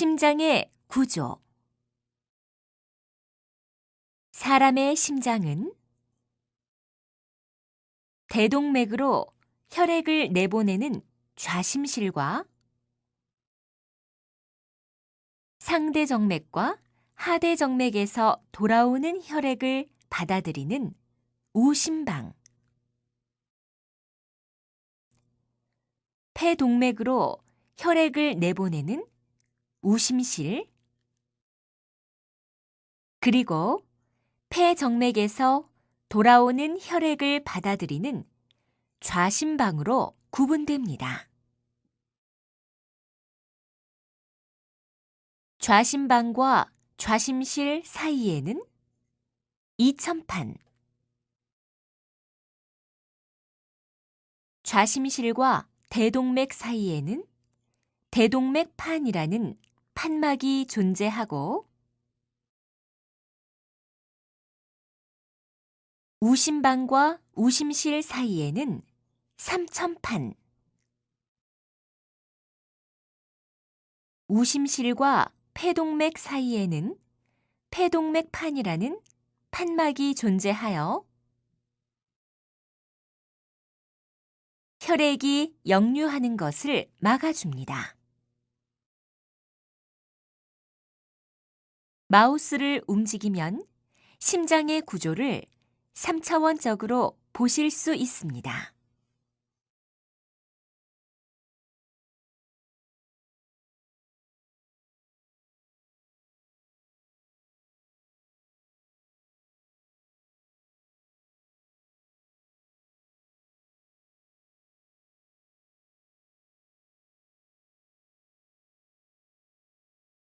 심장의 구조. 사람의 심장은 대동맥으로 혈액을 내보내는 좌심실과 상대정맥과 하대정맥에서 돌아오는 혈액을 받아들이는 우심방. 폐동맥으로 혈액을 내보내는 우심실 그리고 폐정맥에서 돌아오는 혈액을 받아들이는 좌심방으로 구분됩니다. 좌심방과 좌심실 사이에는 이천판 좌심실과 대동맥 사이에는 대동맥판이라는 판막이 존재하고 우심방과 우심실 사이에는 삼천판 우심실과 폐동맥 사이에는 폐동맥판이라는 판막이 존재하여 혈액이 역류하는 것을 막아줍니다. 마우스를 움직이면 심장의 구조를 3차원적으로 보실 수 있습니다.